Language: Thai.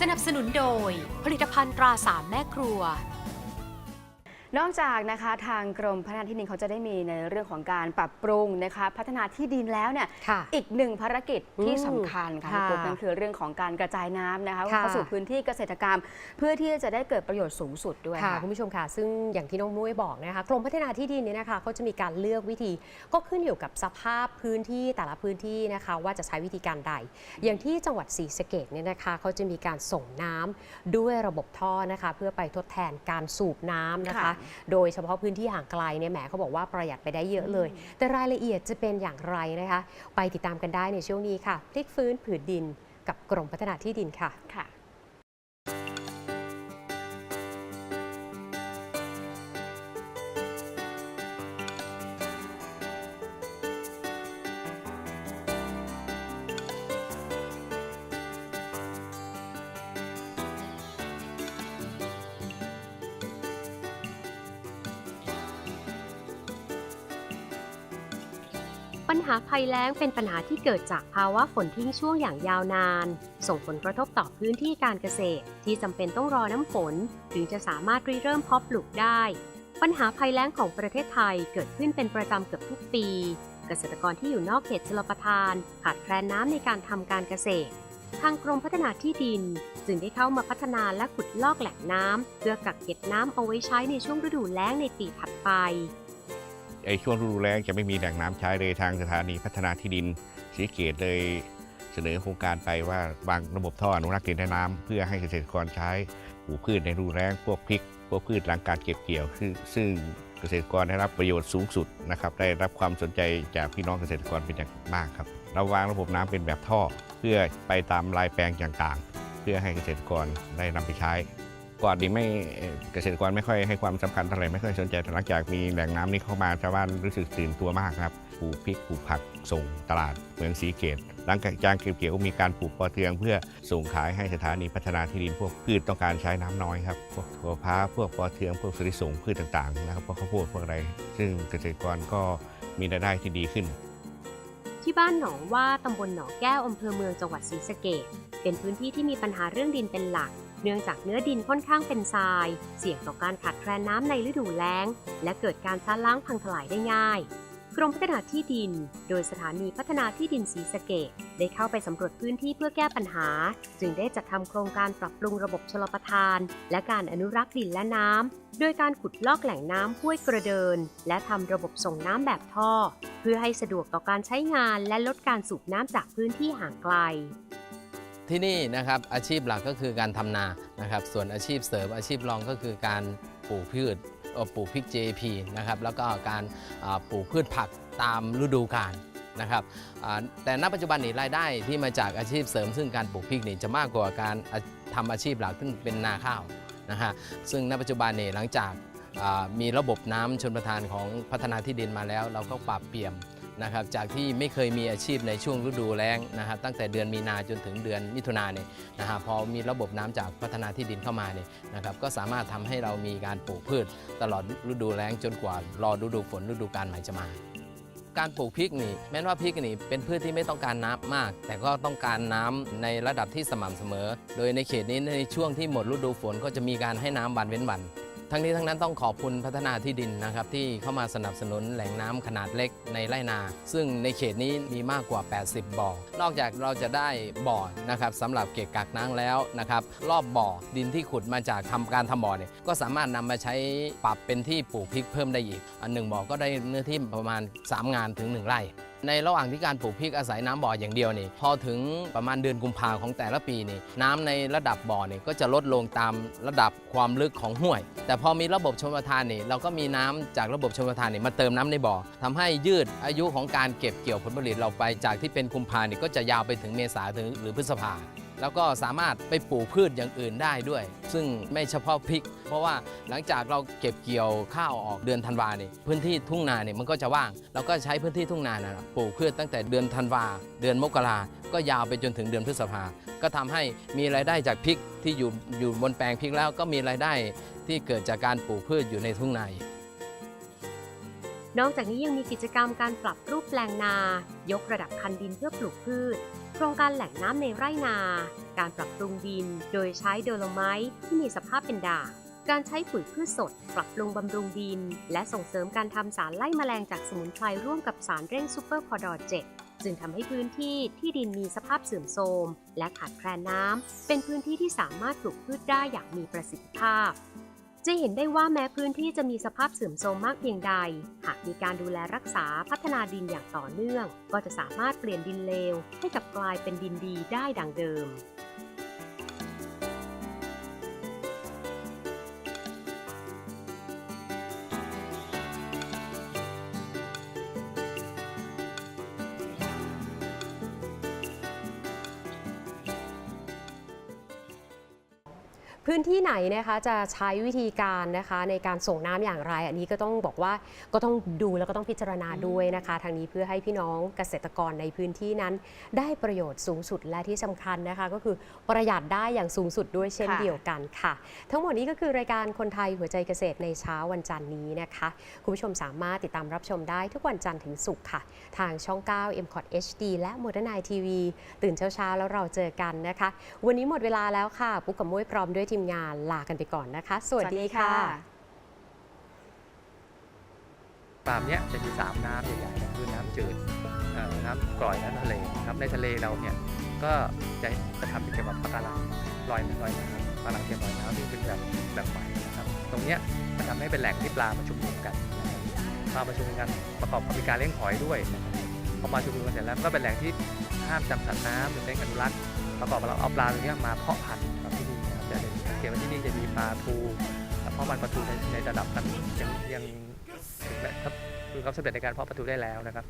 สนับสนุนโดยผลิตภัณฑ์ตราสามแม่ครัว นอกจากนะคะทางกรมพัฒนาที่ดินเขาจะได้มีในเรื่องของการปรับปรุงนะคะ พัฒนาที่ดินแล้วเนี่ยค่ะอีกหนึ่งภารกิจที่อืมสำคัญค่ะค่ะพี่ปุ๊กนั่นคือเรื่องของการกระจายน้ำนะคะค่ะ เข้าสู่พื้นที่เกษตรกรรม เพื่อที่จะได้เกิดประโยชน์สูงสุดด้วยค่ะค่ะ คุณผู้ชมค่ะ ซึ่งอย่างที่น้องมุ้ยบอกนะคะกรมพัฒนาที่ดินเนี่ยนะคะเขาจะมีการเลือกวิธีก็ขึ้นอยู่กับสภาพพื้นที่แต่ละพื้นที่นะคะ ว่าจะใช้วิธีการใด อย่างที่จังหวัดศรีสะเกดเนี่ยนะคะเขาจะมีการส่งน้ำด้วยระบบท่อนะคะ เพื่อไปทดแทนการสูบน้ำนะคะ ค่ะโดยเฉพาะพื้นที่ห่างไกลเนี่ยแหมเขาบอกว่าประหยัดไปได้เยอะเลย แต่รายละเอียดจะเป็นอย่างไรนะคะ ไปติดตามกันได้ในช่วงนี้ค่ะ พลิกฟื้นผืนดินกับกรมพัฒนาที่ดินค่ะ ค่ะ ปัญหาภัยแล้งเป็นปัญหาที่เกิดจากภาวะฝนทิ้งช่วงอย่างยาวนาน ส่งผลกระทบต่อพื้นที่การเกษตร ที่จำเป็นต้องรอน้ำฝน ถึงจะสามารถริเริ่มเพาะปลูกได้ ปัญหาภัยแล้งของประเทศไทยเกิดขึ้นเป็นประจำเกือบทุกปี เกษตรกรที่อยู่นอกเขตชลประทาน ขาดแคลนน้ำในการทำการเกษตร ทางกรมพัฒนาที่ดิน จึงได้เข้ามาพัฒนาและขุดลอกแหล่งน้ำเพื่อกักเก็บน้ำเอาไว้ใช้ในช่วงฤดูแล้งในปีถัดไป ไอ้ช่วงฤดูแล้งจะไม่มีแหล่งน้ำใช้เลยทางสถานีพัฒนาที่ดินศรีเกตเลยเสนอโครงการไปว่าวางระบบท่ออนุรักษ์ดินและน้ำเพื่อให้เกษตรกรใช้ปลูกพืชในฤดูแล้งพวกพริก พวกพืชหลังการเก็บเกี่ยวซึ่งซึ่งเกษตรกรได้รับประโยชน์สูงสุดนะครับได้รับความสนใจจากพี่น้องเกษตรกรเป็นอย่างมากครับเราวางระบบน้ำเป็นแบบท่อ เพื่อไปตามลายแปลงต่างๆ เพื่อให้เกษตรกรได้นำไปใช้ ก่อนนี้ไม่เกษตรกรไม่ค่อยให้ความสำคัญเท่าไหร่ไม่ค่อยสนใจแต่หลังจากมีแหล่งน้ำนี้เข้ามาชาวบ้านรู้สึกตื่นตัวมากครับปลูกพริกปลูกผักส่งตลาดเมืองศรีเกตหลังจากจางเก็บเกี่ยวมีการปลูกปอเทือง เพื่อส่งขายให้สถานีพัฒนาที่ดินพวกพืชต้องการใช้น้ำน้อยครับพวกถั่วพ้าพวกปอเทืองพวกสริสงพืชต่างๆนะครับพวกข้าวโพดพวกอะไร ซึ่งเกษตรกรก็มีรายได้ที่ดีขึ้น ที่บ้านหนองว่าตำบลหนองแก้วอำเภอเมืองจังหวัดศรีสะเกษเป็นพื้นที่ที่มีปัญหาเรื่องดินเป็นหลัก เนื่องจากเนื้อดินค่อนข้างเป็นทราย เสี่ยงต่อการขาดแคลนน้ำในฤดูแล้ง และเกิดการช้าล้างพังทลายได้ง่ายกรมพัฒนาที่ดิน โดยสถานีพัฒนาที่ดินศรีสะเกษได้เข้าไปสำรวจพื้นที่เพื่อแก้ปัญหา จึงได้จัดทำโครงการปรับปรุงระบบชลประทาน และการอนุรักษ์ดินและน้ำ โดยการขุดลอกแหล่งน้ำห้วยกระเดิน และทำระบบส่งน้ำแบบท่อ เพื่อให้สะดวกต่อการใช้งานและลดการสูบน้ำจากพื้นที่ห่างไกล ที่นี่นะครับอาชีพหลักก็คือการทำนานะครับ ส่วนอาชีพเสริมอาชีพรองก็คือการปลูกพืชปลูกพริก JP นะครับแล้วก็การปลูกพืชผักตามฤดูกาลนะครับแต่ณปัจจุบันนี้รายได้ที่มาจากอาชีพเสริม ซึ่งการปลูกพริกนี่จะมากกว่าการอะทำอาชีพหลักซึ่งเป็นนาข้าวนะฮะซึ่งณปัจจุบันนี่หลังจากมีระบบน้ำชนประทานของพัฒนาที่ดินมาแล้ว เราก็ปรับเปลี่ยน นะครับจากที่ไม่เคยมีอาชีพในช่วงฤดูแล้งนะครับตั้งแต่เดือนมีนาจนถึงเดือนมิถุนาเนี่ยนะฮะพอมีระบบน้ำจากพัฒนาที่ดินเข้ามาเนี่ยนะครับก็สามารถทำให้เรามีการปลูกพืช ตลอดฤดูแล้งจนกว่ารอฤดูฝนฤดูกาลใหม่จะมาการปลูกพริกนี่แม้ว่าพริกนี่เป็นพืชที่ไม่ต้องการน้ำมาก แต่ก็ต้องการน้ำในระดับที่สม่ำเสมอ โดยในเขตนี้ในช่วงที่หมดฤดูฝนก็จะมีการให้น้ำวันเว้นวัน ทั้งนี้ทั้งนั้นต้องขอบคุณพัฒนาที่ดินนะครับที่เข้ามาสนับสนุนแหล่งน้ำขนาดเล็กในไร่นา ซึ่งในเขตนี้มีมากกว่า 80 บ่อ นอกจากเราจะได้บ่อนะครับสำหรับเก็บกักน้ำแล้วนะครับรอบบ่อดินที่ขุดมาจากทำการทำบ่อเนี่ยก็สามารถนำมาใช้ปรับเป็นที่ปลูกพริกเพิ่มได้อีก อันหนึ่งบ่อก็ได้เนื้อที่ประมาณ 3 งานถึง 1 ไร่ ในระหว่างที่การปลูกพริกอาศัยน้ำบ่ออย่างเดียวนี่พอถึงประมาณเดือนกุมภาของแต่ละปีนี่น้ำในระดับบ่อนี่ก็จะลดลงตามระดับความลึกของห้วย แต่พอมีระบบชลประทานนี่เราก็มีน้ำจากระบบชลประทานนี่มาเติมน้ำในบ่อทำให้ยืดอายุของการเก็บเกี่ยวผลผลิตเราไปจากที่เป็นกุมภานี่ก็จะยาวไปถึงเมษาถึงหรือพฤษภา แล้วก็สามารถไปปลูกพืชอย่างอื่นได้ด้วย ซึ่งไม่เฉพาะพริก เพราะว่าหลังจากเราเก็บเกี่ยวข้าวออกเดือนธันวาเนี่ยพื้นที่ทุ่งนาเนี่ยมันก็จะว่าง เราก็ใช้พื้นที่ทุ่งนานะปลูกพืชตั้งแต่เดือนธันวา เดือนมกราก็ยาวไปจนถึงเดือนพฤษภา ก็ทำให้มีรายได้จากพริกที่อยู่อยู่บนแปลงพริกแล้วก็มีรายได้ที่เกิดจากการปลูกพืชอยู่ในทุ่งนา นอกจากนี้ยังมีกิจกรรมการปรับรูปแปลงนา ยกระดับคันดินเพื่อปลูกพืช โครงการแหล่งน้ำในไร่นา การปรับปรุงดิน โดยใช้โดโลไมต์ที่มีสภาพเป็นด่างการใช้ปุ๋ยพืชสด ปรับปรุงบำรุงดิน และส่งเสริมการทำสารไล่แมลงจากสมุนไพรร่วมกับสารเร่งซูเปอร์พอดอเจ็จึงทำให้พื้นที่ที่ดินมีสภาพเสื่อมโทรม และขาดแคลนน้ำเป็นพื้นที่ที่สามารถปลูกพืชได้อย่างมีประสิทธิภาพ จะเห็นได้ว่าแม้พื้นที่จะมีสภาพเสื่อมโทรมมากเพียงใด หากมีการดูแลรักษาพัฒนาดินอย่างต่อเนื่อง ก็จะสามารถเปลี่ยนดินเลวให้กลับกลายเป็นดินดีได้ดังเดิม พื้นที่ไหนนะคะจะใช้วิธีการนะคะในการส่งน้ำอย่างไร อันนี้ก็ต้องบอกว่าก็ต้องดูแล้วก็ต้องพิจารณาด้วยนะคะ ทางนี้เพื่อให้พี่น้องเกษตรกรในพื้นที่นั้น ได้ประโยชน์สูงสุดและที่สำคัญนะคะ ก็คือประหยัดได้อย่างสูงสุดด้วยเช่นเดียวกันค่ะ ทั้งหมดนี้ก็คือรายการคนไทยหัวใจเกษตรในเช้าวันจันทร์นี้นะคะ คุณผู้ชมสามารถติดตามรับชมได้ทุกวันจันทร์ถึงศุกร์ค่ะ ทางช่อง 9 m c o t HD และ Modern Night TV ตื่นเช้าๆแล้วเราเจอกันนะคะ วันนี้หมดเวลาแล้วค่ะปุ๊กกับมุ้ยพร้อมด้วยทีมงานลากันไปก่อนนะคะ สวัสดีค่ะฟาร์มเนี้ยจะมีสามน้ำใหญ่ๆนะคือน้ำจืดเอ่อน้ำกร่อยและน้ำทะเลนะครับในทะเลเราเนี่ยก็จะจะทำเป็นเกี่ยวกับปะการังลอยลอยน้ำปะการังเทียมลอยน้ำที่เป็นแบบแบบใหม่นะครับตรงเนี้ยมันทำให้เป็นแหล่งที่ปลามาชุมนุมกันนะครับปลามาชุมนุมกันประกอบกับมีการเลี้ยงหอยด้วยนะครับพอมาชุมนุมกันเสร็จแล้วก็เป็นแหล่งที่ห้ามจำสัตว์น้ำหรือเลี้ยงอนุรักษ์ประกอบกับเราเอาปลาตรงเนี้ยมาเพาะพันธุ์ ครับที่นี่นะครับจะสังเกตว่าที่นี่จะมีปลาทูเพราะมันปลาทูในระดับนั้นยังยังถึงแม้ครับคือเขาสำเร็จในการเพาะปลาทูได้แล้วนะครับ